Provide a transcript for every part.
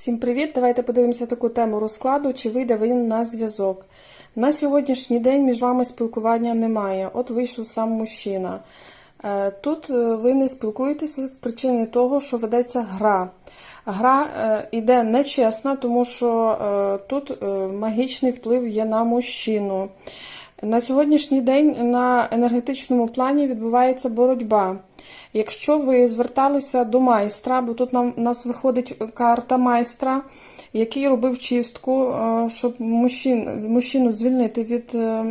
Всім привіт! Давайте подивимося таку тему розкладу, чи вийде він на зв'язок. На сьогоднішній день між вами спілкування немає. От вийшов сам мужчина. Е, Тут е, ви не спілкуєтеся з причини того, що ведеться гра. Гра е, іде нечесна, тому що е, тут е, магічний вплив є на мужчину. На сьогоднішній день на енергетичному плані відбувається боротьба. Якщо ви зверталися до майстра, бо тут у нас виходить карта майстра, який робив чистку, е, щоб мужчин, мужчину звільнити від е,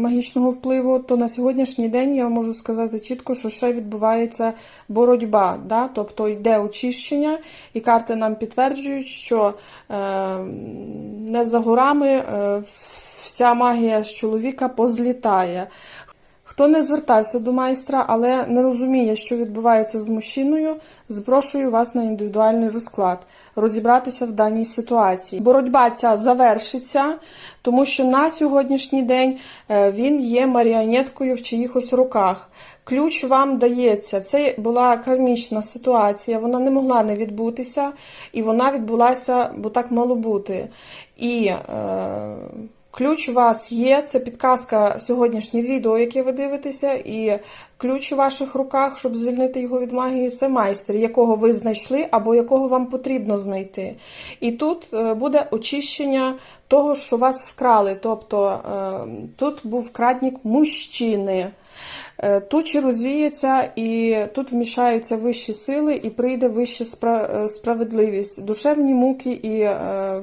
магічного впливу, то на сьогоднішній день я можу сказати чітко, що ще відбувається боротьба. Да? Тобто йде очищення, і карти нам підтверджують, що е, не за горами вся магія з чоловіка позлітає. Хто не звертався до майстра, але не розуміє, що відбувається з мужчиною, запрошую вас на індивідуальний розклад, розібратися в даній ситуації. Боротьба ця завершиться, тому що на сьогоднішній день е, він є маріонеткою в чиїхось руках. Ключ вам дається. Це була кармічна ситуація, вона не могла не відбутися, і вона відбулася, бо так мало бути. І е, Ключ у вас є, це підказка сьогоднішнє відео, яке ви дивитеся, і ключ у ваших руках, щоб звільнити його від магії, це майстер, якого ви знайшли або якого вам потрібно знайти. І тут е, буде очищення того, що вас вкрали. Тобто е, тут був крадник мужчини. Е, Тучі розвіються, і тут вмішаються вищі сили, і прийде вища е, справедливість. Душевні муки і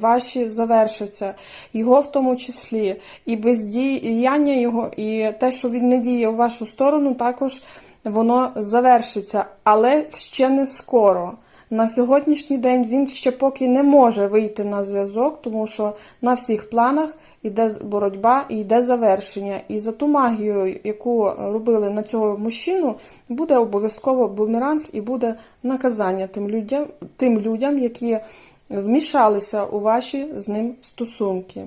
ваші завершаться, його в тому числі, і бездіяння його, і те, що він не діє у вашу сторону, також воно завершиться, але ще не скоро. На сьогоднішній день він ще поки не може вийти на зв'язок, тому що на всіх планах йде боротьба і йде завершення. І за ту магію, яку робили на цього мужчину, буде обов'язково бумеранг і буде наказання тим людям, тим людям, які вмішалися у ваші з ним стосунки.